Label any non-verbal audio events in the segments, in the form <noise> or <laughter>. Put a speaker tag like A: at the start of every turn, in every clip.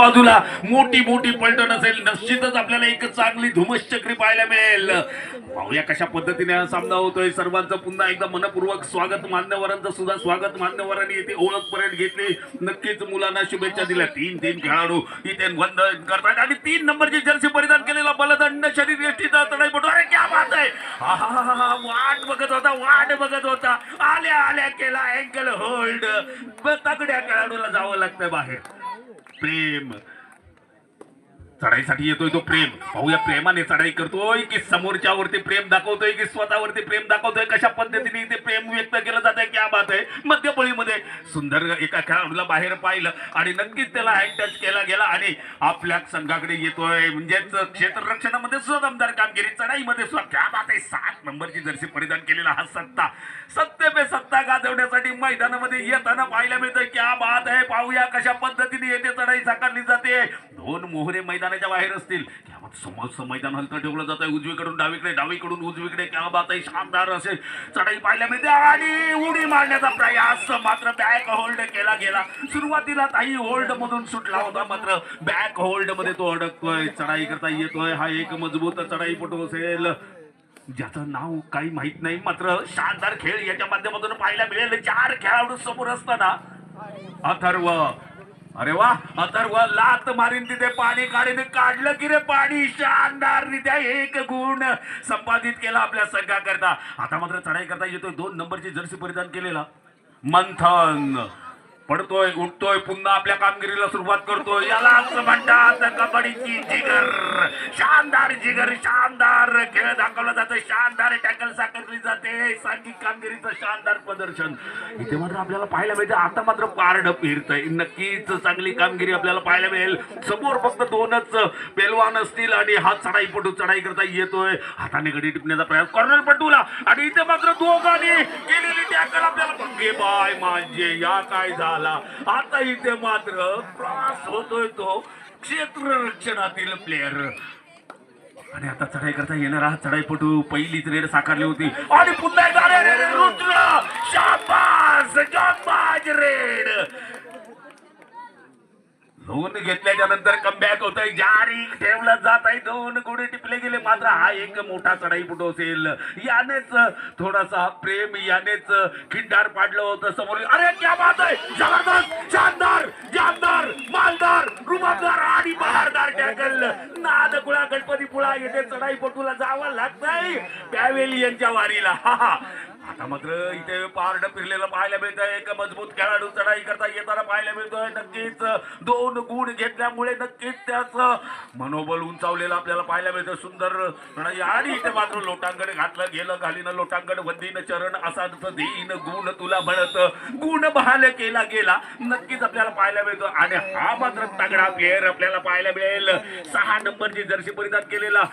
A: बाजूला मोठी मोठी पलटण असेल निश्चितच आपल्याला एक चांगली धुमश्चक्री पाहायला मिळेल. पाहूया कशा पद्धतीने हा सामना होतोय. सर्वांचं पुन्हा एकदा मनपूर्वक स्वागत मान्यवरांचं सुद्धा स्वागत मान्यवरांनी इथे ओळख परेड घेतली. नक्कीच मुलांना शुभेच्छा दिल्या. तीन तीन खेळाडू इथे वंदन करतात. आणि तीन नंबरची जर्सी परिधान केलेला बलदंड शरीर यष्टीचा चढाईपटू अरे क्या बात आहे! वाट बघत होता वाट बघत होता. आल्या आल्या केला अँकल होल्ड. तगड्या खेळाडूला जावं लागतंय बाहेर. प्रेम चढाईसाठी येतोय तो प्रेम. पाहूया प्रेमाने चढाई करतोय की समोरच्यावरती प्रेम दाखवतोय की स्वतःवरती प्रेम दाखवतोय? कशा पद्धतीने इथे प्रेम व्यक्त केलं जात आहे क्या बात आहे. मध्यपळीमध्ये सुंदर एका खेळाडूला बाहेर पाहिलं आणि नक्कीच त्याला हँड टच केला गेला आणि आपल्या संघाकडे येतोय. म्हणजेच क्षेत्ररक्षणामध्ये सुद्धा दमदार कामगिरी चढाईमध्ये सुद्धा. क्या बात आहे. सात नंबरची जर्सी परिधान केलेला हा सत्ता. सत्य पे सत्ता गाजवण्यासाठी मैदानामध्ये येताना पाहायला मिळतंय. क्या बात आहे. पाहूया कशा पद्धतीने येते चढाई साकारली जाते. दोन मोहरे मैदानाच्या बाहेर असतील. समोरचं मैदान हलकं ठेवलं जात आहे उजवीकडून डावीकडे डावीकडून उजवीकडे. क्या बात आहे शानदार असे चढाई पाहायला मिळते आणि उडी मारण्याचा प्रयास मात्र बॅक होल्ड केला गेला. सुरुवातीला काही होल्ड मधून सुटला होता मात्र बॅक होल्डमध्ये तो अडकतोय. चढाई करता येतोय. हा एक मजबूत चढाईपटू असेल. ज्याचं नाव काही माहीत नाही मात्र शानदार खेळ याच्या माध्यमातून पाहायला मिळेल. चार खेळाडू समोर असताना अथर्व अरे वा अथर्व लात मारीन तिथे पाणी काढीने. काढलं की रे पाणी? शानदार रित्या एक गुण संपादित केला आपल्या संघाकरता. आता मात्र चढाई करता येतोय. दोन नंबरची जर्सी परिधान केलेला. मंथन. पडतोय उठतोय पुन्हा आपल्या कामगिरीला सुरुवात करतोय. याला असं म्हणतात कबड्डीची जिगर. शानदार जिगर शानदार. खेळ दाखवला जातो शानदार. टॅकल साकारली जाते. सांघिक कामगिरीचं शानदार प्रदर्शन. इथे मात्र आपल्याला पाहायला मिळतं आता मात्र पारड फिरतंय. नक्कीच चांगली कामगिरी आपल्याला पाहायला मिळेल. समोर फक्त दोनच पेलवान असतील आणि हा चढाईपटू चढाई करता येतोय. हाताने घडी टिपण्याचा प्रयास कॉर्नर पटूला. आणि इथे मात्र दोघांनी केलेली टॅकल आपल्याला बाय माझे या काय झालं? आता इथे मात्र प्रवास होतोय तो क्षेत्ररक्षणातील प्लेअर आणि आता चढाई करता येणार हा चढाईपटू. पहिलीच रेड साकारली होती. आणि पुन्हा रुद्र शाबास! रेड दोन घेतल्याच्या नंतर कमबॅक होत आहे जारी ठेवलं जात आहे दोन गुढे टिपले गेले. मात्र हा एक मोठा चढाईपटू असेल. यानेच थोडासा प्रेम यानेच खिंडार पाडलं होतं समोर अरे क्या बात आहे! जबरदस्त! शानदार! जानदार मालदार! रुबाबदार! आणि बहारदार टॅकल! नादकुळा गणपती पुळा येथे चढाईपटूला जावं लागतंय. पॅवेलियनच्या वारीला. हा हा. मात्र इथे पारड फिरलेलं पाहायला मिळतंय. एक मजबूत खेळाडू चढाई करता येताना पाहायला मिळतोय. नक्कीच दोन गुण घेतल्यामुळे नक्कीच त्याच मनोबल उंचावलेलं आपल्याला पाहायला मिळतं सुंदर लढाई आणि इथे मात्र लोटांगण घातलं गेलं घालीनं. लोटांगण वंदीन चरण असा देईन. गुण तुला म्हणत गुण बहाल केला गेला. नक्कीच आपल्याला पाहायला मिळतो आणि हा मात्र तगडा प्लेअर आपल्याला पाहायला मिळेल. सहा नंबरची जर्सी परिधान केलेला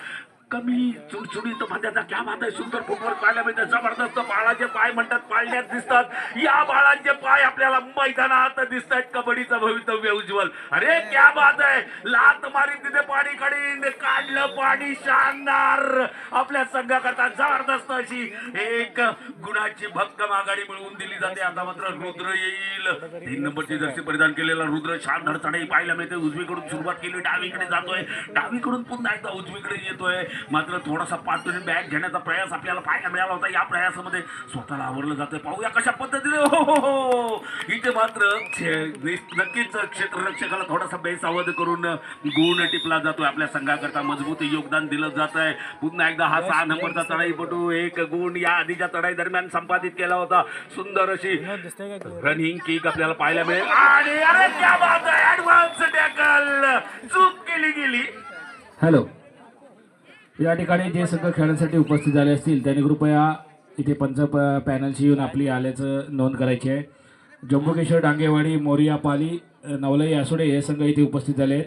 A: कमी चुडचुडीत माझ्याचा क्या भात आहे. सुंदर फुटबॉल पाहायला मिळते. जबरदस्त बाळाचे पाय म्हणतात पाळण्यात दिसतात. या बाळांचे पाय आपल्याला मैदानात दिसत आहेत कबड्डीचं भवितव्य उज्ज्वल. अरे क्या बात आहे. लात मारी तिथे पाणी काढीन. काढलं पाणी शानदार. आपल्या संघाकरता जबरदस्त अशी एक गुणाची भक्कम आघाडी मिळवून दिली जाते. आता मात्र रुद्र येईल. तीन नंबरची जर्सी परिधान केलेला रुद्र शानदार चढाई पाहायला मिळते. उजवीकडून सुरुवात केली. डावीकडे जातोय. डावीकडून पुन्हा एकदा उजवीकडे येतोय. मात्र थोडासा पाठवून बॅग घेण्याचा प्रयास आपल्याला पाहायला मिळाला होता. या प्रयासामध्ये स्वतःला आवरलं जातंय. पाहूया कशा पद्धतीने. हो हो हो. इथे मात्र नक्कीच क्षेत्ररक्षकाला थोडासा बेसावध करून गुण टिपला जातोय. आपल्या संघाकरता मजबूत योगदान दिलं जात आहे पुन्हा एकदा हा सहा नंबरचा चढाईपटू एक गुण या आधीच्या चढाई दरम्यान संपादित केला होता. सुंदर अशी रनिंग किक आपल्याला पाहायला मिळेल. आणि अरे क्या बात आहे. ऍडव्हान्स टॅकल चूक केली गेली.
B: हॅलो या ठिकाणी जे संघ खेळण्यासाठी उपस्थित झाले असतील त्यांनी कृपया इथे पंच प- पॅनलशी येऊन आपली आल्याचं नोंद करायची आहे. जम्बुकेश्वर डांगेवाडी मोरिया पाली नवलई आसोडे हे संघ इथे उपस्थित झाले आहेत.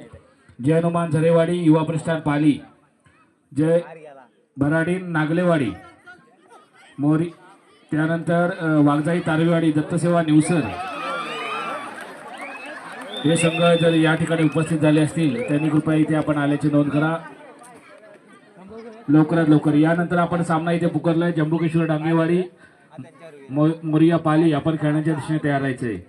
B: जय हनुमान झरेवाडी युवा प्रस्थान पाली. जय भराडीन नागलेवाडी. मोरी त्यानंतर वाघजाई तारवीवाडी दत्तसेवा निवसर. हे संघ जर या ठिकाणी उपस्थित झाले असतील त्यांनी कृपया इथे आपण आल्याची नोंद करा. लवकरात लवकर. यानंतर आपण सामना इथे पुकारलाय. जम्बुकेश्वर डांगेवाडी मो- मोरिया पाली आपण खेळण्याच्या दिशेने तयार राहायचे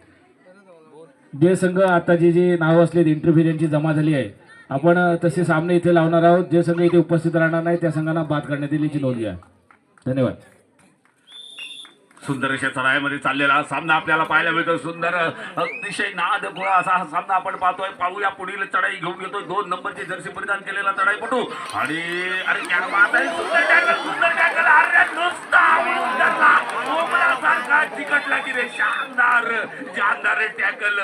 B: जे संघ आता जे जे नावं असलेत इंटरव्ह्यू यांची जमा झाली आहे आपण तसे सामने इथे लावणार आहोत. जे संघ इथे उपस्थित राहणार नाही त्या संघांना बाद करण्यात येईल याची नोंद घ्या. धन्यवाद.
A: सुंदर अशा चढाईमध्ये चाललेला हा सामना आपल्याला पाहायला मिळतो सुंदर अतिशय नाद गोळा असा हा सामना आपण पाहतोय. पाहूया पुढील चढाई घेऊन घेतोय. दोन नंबरची जर्सी परिधान केलेला चढाईपटू. आणि अरे क्या बात आहे. सुंदर टॅकल सुंदर टॅकल अरे नुसता चिकटला की रे. शानदार शानदार टॅकल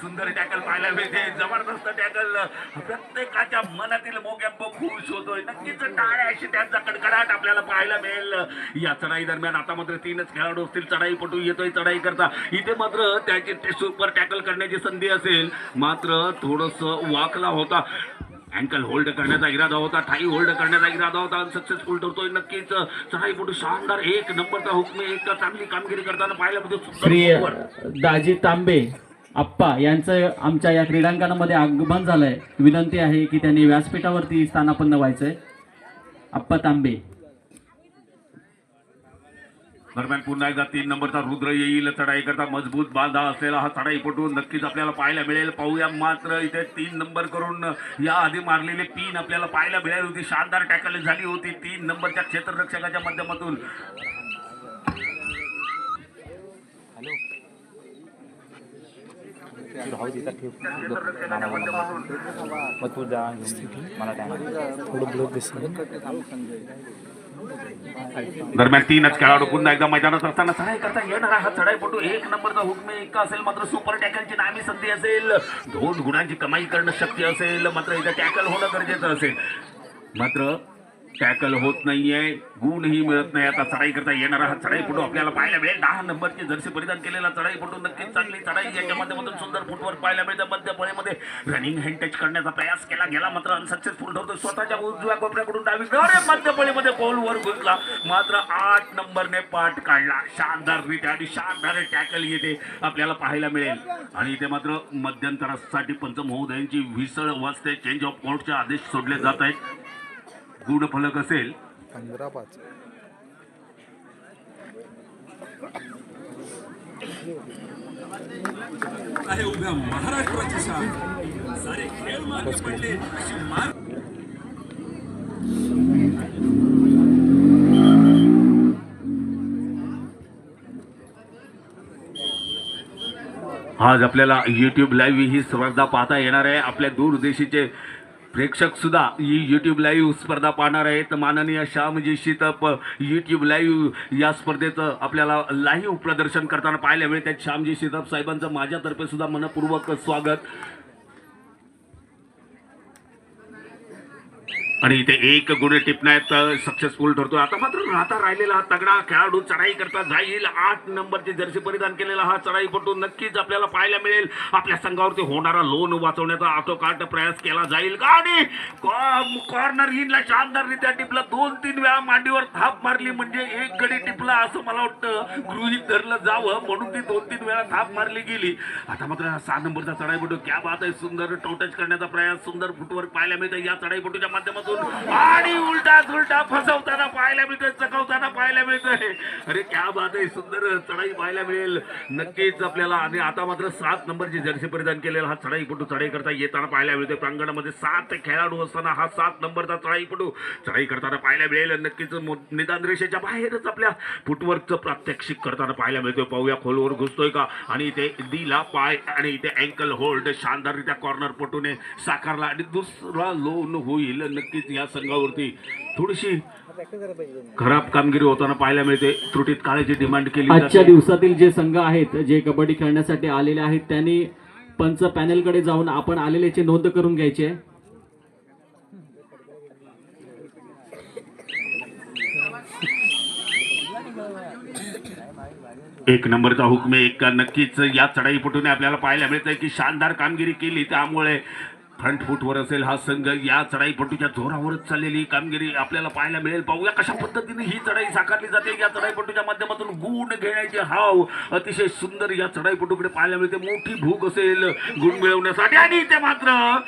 A: सुंदर टॅकल पाहायला मिळते. जबरदस्त टॅकल प्रत्येकाच्या मनातील मोक्या खुश होतोय. नक्कीच टाळ्या अशी त्यांचा कडकडाट आपल्याला पाहायला मिळेल. या चढाई दरम्यान आता मात्र तीनच खेळाडू असतील चढाईपटू येतोय चढाई करता. इथे मात्र त्याची सुपर टॅकल करण्याची संधी असेल. मात्र थोडस वाकला होता. अँकल होल्ड करण्याचा इरादा होता ठाई होल्ड करण्याचा इरादा होता सक्सेसफुल ठरतोय नक्कीच. चढाईपटू शानदार एक नंबरचा हुकमे एक चांगली कामगिरी करताना पाहायला.
C: दाजी तांबे आप्पा यांचं आमच्या या क्रीडांगणामध्ये आगमन झालंय. विनंती आहे की त्यांनी व्यासपीठावरती स्थानापन्न व्हायचंय. आप्पा तांबे.
A: दरम्यान पुन्हा एकदा तीन नंबरचा रुद्र येईल. चढाई करता मजबूत बांधा असलेला हा चढाईपटू नक्कीच आपल्याला पाहायला मिळेल. पाहूया मात्र इथे तीन नंबर करून या आधी मारलेले तीन आपल्याला पाहायला मिळाली. होती शानदार टॅकल झाली होती. तीन नंबरच्या क्षेत्ररक्षकाच्या माध्यमातून.
D: मला थोडं ब्लॉक दिसतं
A: दरम्यान तीनच खेळाडू पुन्हा एकदा मैदानात असताना चढाई करता येणार हा चढाईपटू एक नंबरचा हुकमे एक असेल मात्र सुपर टॅकलची नामी संधी असेल. दोन गुणांची कमाई करणं शक्य असेल मात्र इथं टॅकल होणं गरजेचं असेल. मात्र टॅकल होत नाहीये गुणही मिळत नाही. आता चढाई करता येणारा हा चढाईपटू आपल्याला पाहायला मिळेल. दहा नंबरची जर्सी परिधान केलेला चढाईपटू नक्कीच चांगली चढाई याच्या माध्यमातून सुंदर फुटवर पाहायला मिळतं. मध्य पळेमध्ये रनिंग हँड टच करण्याचा प्रयास केला गेला. मात्र अनसक्सेसफुल ठरतो स्वतःच्या उजव्या कोपऱ्याकडून डावी मध्य पळेमध्ये वर घुसला मात्र आठ नंबरने पाठ काढला. शानदाररित्या आणि शानदार टॅकल येते आपल्याला पाहायला मिळेल. आणि इथे मात्र मध्यंतरासाठी पंच महोदयांची विसळ वाजते. चेंज ऑफ कोर्टचे आदेश सोडले जात आहेत. गुणफलक असेल.
D: पंधरा पाच.
E: आहे उभ्या महाराष्ट्राची शान. सारे खेळ मागे पडले अशी मार
A: आज आपल्याला युट्यूब लाईव्ह ही स्पर्धा पाहता येणार आहे. आपल्या दूरदेशीचे प्रेक्षक सुद्धा ही यूट्यूब लाईव्ह स्पर्धा पाहणार आहेत. माननीय श्यामजी शीतप यूट्यूब लाईव्ह या स्पर्धेचं आपल्याला लाईव्ह प्रदर्शन करताना पाहायला मिळते श्यामजी शीतप साहेबांचं माझ्यातर्फे सुद्धा मनपूर्वक स्वागत. आणि इथे एक गुण टिपण्यात सक्सेसफुल ठरतो आता मात्र राहता राहिलेला हा तगडा खेळाडू चढाई करता जाईल. आठ नंबरची जर्सी परिधान केलेला हा चढाईपटू नक्कीच आपल्याला पाहायला मिळेल. आपल्या संघावरती होणारा लोन वाचवण्याचा आटोकाट प्रयास केला जाईल. का आणि कॉर्नर इनला शानदाररित्या टिपला. दोन तीन वेळा मांडीवर थाप मारली म्हणजे एक गडी टिपला असं मला वाटतं. गृहित धरलं जावं म्हणून ती दोन तीन वेळा थाप मारली गेली. आता मात्र सहा नंबरचा चढाईपटू क्या बात आहे. सुंदर टोटच करण्याचा प्रयास सुंदर फुटवर पाहायला मिळतं या चढाईपटूच्या माध्यमातून आणि उलटा झुलटा फसवताना पाहायला मिळतोय चकवताना पाहायला मिळतोय. अरे क्या बात आहे सुंदर चढाई पाहायला मिळेल. नक्कीच आपल्याला आणि आता मात्र सात नंबरची जर्सी परिधान केलेला हा चढाईपटू चढाई करता येताना पाहायला मिळतोय. प्रांगणामध्ये सात खेळाडू असताना हा सात नंबरचा चढाईपटू चढाई करताना पाहायला मिळेल. नक्कीच निदान रेषेच्या बाहेरच आपल्या फुटवर्कचं प्रात्यक्षिक करताना पाहायला मिळतोय. पाहूया खोलवर घुसतोय का? आणि इथे दिला पाय आणि इथे अँकल होल्ड शानदाररित्या कॉर्नर पटूने साकारला आणि दुसरा लोन होईल. नक्की नक्कीच या संघावरती थोडीशी खराब कामगिरी होताना पाहायला मिळते. त्रुटीत काळाची डिमांड केली
C: आजच्या दिवसातील जे संघ आहेत जे कबड्डी खेळण्यासाठी आलेले आहेत त्यांनी पंच पॅनलकडे जाऊन आपण आलेल्याची नोंद करून घ्यायची आहे.
A: एक नंबरचा हुकमे एक नक्कीच या चढाईपटूने आपल्याला पाहायला मिळतंय की शानदार कामगिरी केली. त्यामुळे फ्रंट फुटवर असेल हा संघ या चढाईपटूच्या जोरावरच चाललेली कामगिरी आपल्याला पाहायला मिळेल. पाहूया कशा पद्धतीने ही चढाई साकारली जाते. या चढाईपटूच्या माध्यमातून गुण घेण्याची हाव अतिशय सुंदर या चढाईपटूकडे पाहायला मिळते. मोठी भूक असेल गुण मिळवण्यासाठी. आणि ते मात्र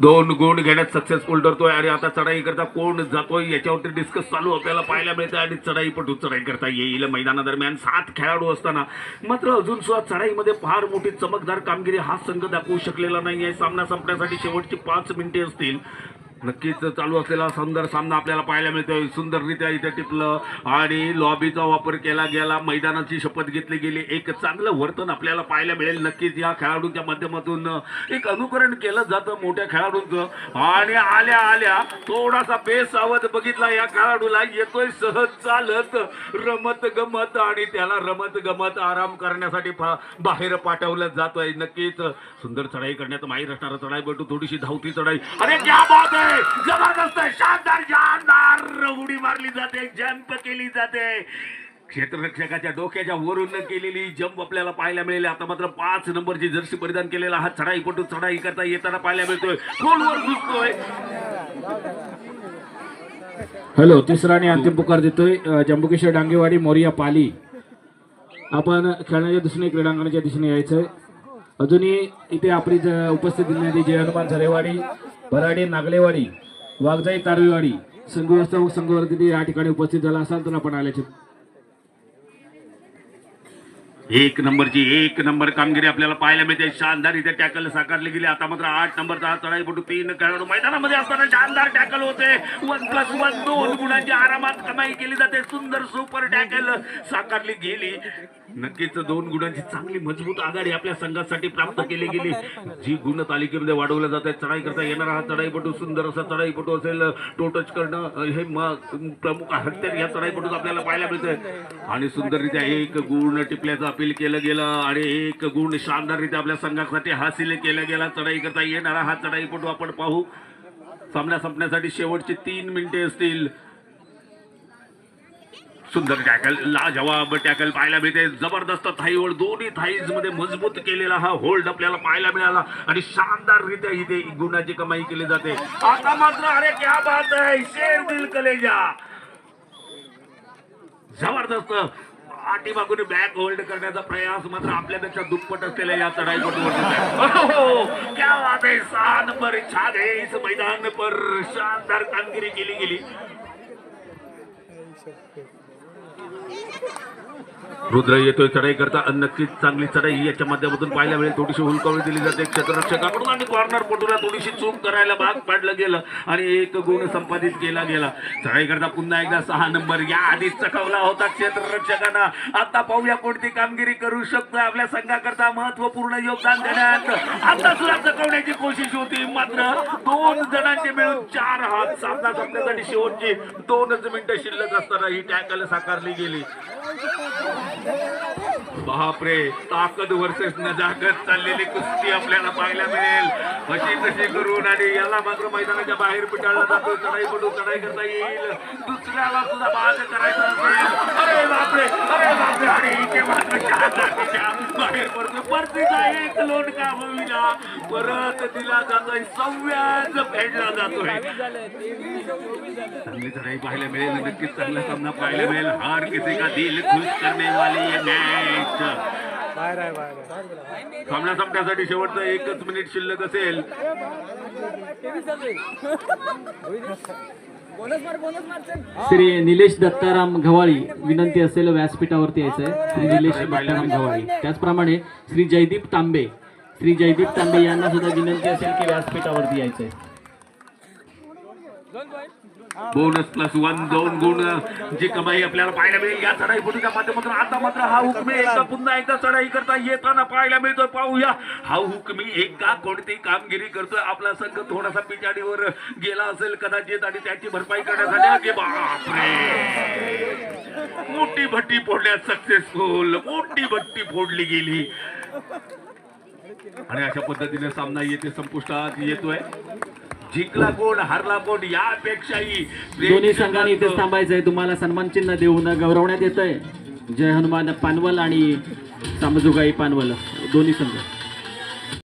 A: दोन गुण घेण्यात सक्सेसफुल ठरतोय आणि आता चढाई करता कोण जातोय याच्यावरती डिस्कस चालू आपल्याला पाहायला मिळतं आणि चढाई पटू चढाई करता येईल. मैदानादरम्यान सात खेळाडू असताना मात्र अजून सुद्धा चढाईमध्ये फार मोठी चमकदार कामगिरी हा संघ दाखवू शकलेला नाही आहे सामना संपण्यासाठी शेवटची पाच मिनिटे असतील. नक्कीच चालू असलेला सुंदर सामना आपल्याला पाहायला मिळतोय. सुंदररित्या इथे टिपलं आणि लॉबीचा वापर केला गेला. मैदानाची शपथ घेतली गेली. एक चांगलं वर्तन आपल्याला पाहायला मिळेल. नक्कीच या खेळाडूंच्या माध्यमातून एक अनुकरण केलं जातं मोठ्या खेळाडूंचं. आणि आल्या आल्या थोडासा बेसावध बघितला या खेळाडूला. येतोय सहज चालत रमत गमत आणि त्याला रमत गमत आराम करण्यासाठी बाहेर पाठवलं जातोय. नक्कीच सुंदर चढाई करण्यात माहीर असणारा चढाई बटू थोडीशी धावती चढाई. अरे क्या बात आहे! जबरदस्त शानदार शानदार उडी मारली जाते जंप केली जाते. क्षेत्ररक्षकाच्या डोक्याच्या वरून केलेली जंप आपल्याला पाहायला मिळेल. आता मात्र पाच नंबरची जर्सी परिधान केलेला हा चढाई पटू चढाई करता येताना पाहायला मिळतोय. खोलवर घुसतोय.
B: हॅलो तिसरा आणि अंतिम पुकार देतोय जम्बुकेश्वर डांगेवाडी मोरिया पाली. आपण खेळण्याच्या दिशेने क्रीडांगणाच्या दिशेने यायचंय. अजूनही इथे आपली उपस्थिती जय हनुमान झरेवाडी भराडे नागलेवाडी वाघजाई संघ व्यवस्थापक संघवर्ती या ठिकाणी उपस्थित झाला असाल तर आपण आल्याचे
A: एक नंबरची एक नंबर कामगिरी आपल्याला पाहायला मिळते. शानदार इथे टॅकल साकारले गेले. आता मात्र आठ नंबरचा हा चढाई पटू तीन खेळाडू मैदानामध्ये असताना शानदार टॅकल होते. वन प्लस वन दोन गुणांची आरामात कमाई केली जाते. सुंदर सुपर टॅकल साकारली गेली. नक्कीच दोन गुणांची चांगली मजबूत आघाडी आपल्या संघासाठी प्राप्त केली गेली. जी गुण तालिकेमध्ये वाढवल्या जात चढाई करता येणारा हा चढाईपटू सुंदर असा चढाईपटू असेल. टोटच करणं हे प्रमुख हत्यार या चढाईपटूत आपल्याला पाहायला मिळतंय. आणि सुंदररित्या एक गुण टिपल्याचा अपील केलं गेलं आणि एक गुण शानदाररित्या आपल्या संघासाठी हासिल केला गेला. चढाई करता येणारा हा चढाईपटू आपण पाहू. सामना संपण्यासाठी शेवटची तीन मिनिटे असतील. सुंदर टॅकल लाजवाब टॅकल पाहायला मिळते. जबरदस्त थाईवर दोन्ही थाईजमध्ये मजबूत केलेला हा होल्ड आपल्याला पाहायला मिळाला. आणि शानदार रित्या इथे गुणाची कमाई केली जाते. आता मात्र अरे क्या बात आहे शेर दिल कलेजा. जबरदस्त. पाठीमागून बॅक होल्ड करण्याचा प्रयास मात्र आपल्यापेक्षा दुप्पट असलेल्या या चढाईपटूवर <laughs> क्या बात आहे. सहा नंबर छान आहे इस मैदान पर शानदार कामगिरी केली गेली. रुद्र येतोय चढाई करता. नक्कीच चांगली चढाई याच्या माध्यमातून पाहायला मिळेल. थोडीशी हुलकावणी दिली जाते क्षेत्ररक्षकाकडून आणि कॉर्नर पटूला थोडीशी चूक करायला भाग पाडलं गेलं आणि एक गुण संपादित केला गेला. चढाई करता पुन्हा एकदा सहा नंबर. या आधीच चकवला होता क्षेत्ररक्षकांना. आता पाहूया कोणती कामगिरी करू शकतो आपल्या संघाकरता महत्त्वपूर्ण योगदान देण्यात. आता सुद्धा चकवण्याची कोशिश होती. मात्र दोन जणांचे मिळून चार हात सामना संपण्यासाठी शेवटची दोनच मिनिटं शिल्लक असताना ही टॅकल साकारली गेली. बापरे ताकद वर्सेस नजाकत चाललेली कुस्ती आपल्याला पाहायला मिळेल. अशी तशी करून आणि याला मात्र मैदानाच्या बाहेर पिटाळला जातो. चढाई पडून चढाई करता येईल. दुसऱ्याला सुद्धा बाद करायचं असेल अरे बापरे अरे बापरे आणि इथे मात्र शानदाररित्या बाहेर पडतो परतीचा एक लोटका होईना परत दिला जातोय सव्याज फेडला जातोय चांगली चढाई पाहायला मिळेल नक्कीच चांगला सामना पाहायला मिळेल हार किसी का दिल खुश करने वाली ये मॅच सामना संपण्यासाठी शेवटचं एकच मिनिट शिल्लक असेल
C: श्री निलेश दत्ताराम घवाळी. विनंती असेल व्यासपीठावरती यायचंय श्री निलेश दत्ताराम घवाळी. त्याचप्रमाणे श्री जयदीप तांबे. श्री जयदीप तांबे यांना सुद्धा विनंती असेल की व्यासपीठावरती यायचंय
A: बोनस प्लस वन दोन गुण. जी कमाई आपल्याला पाहायला मिळेल या चढाई फुटीच्या माध्यमातून आता मात्र हा हुकमी एकदा पुन्हा एकदा चढाई करता येताना पाहायला मिळतोय. पाहूया. हा हुकमी एकदा कोणती कामगिरी करतोय आपला संघ थोडासा पिछाडीवर गेला असेल कदाचित आणि त्याची भरपाई करण्यासाठी बापरे! मोठी भट्टी फोडण्यात सक्सेसफुल मोठी भट्टी फोडली गेली. आणि अशा पद्धतीने सामना येते संपुष्टात येतोय. जिंकला कोण हरला कोण यापेक्षाही
C: दोन्ही संघांनी इथेच थांबायचंय तुम्हाला सन्मान चिन्ह देऊन गौरवण्यात येतंय. जय हनुमान पानवल आणि सामजुगाई पानवल. दोन्ही संघ.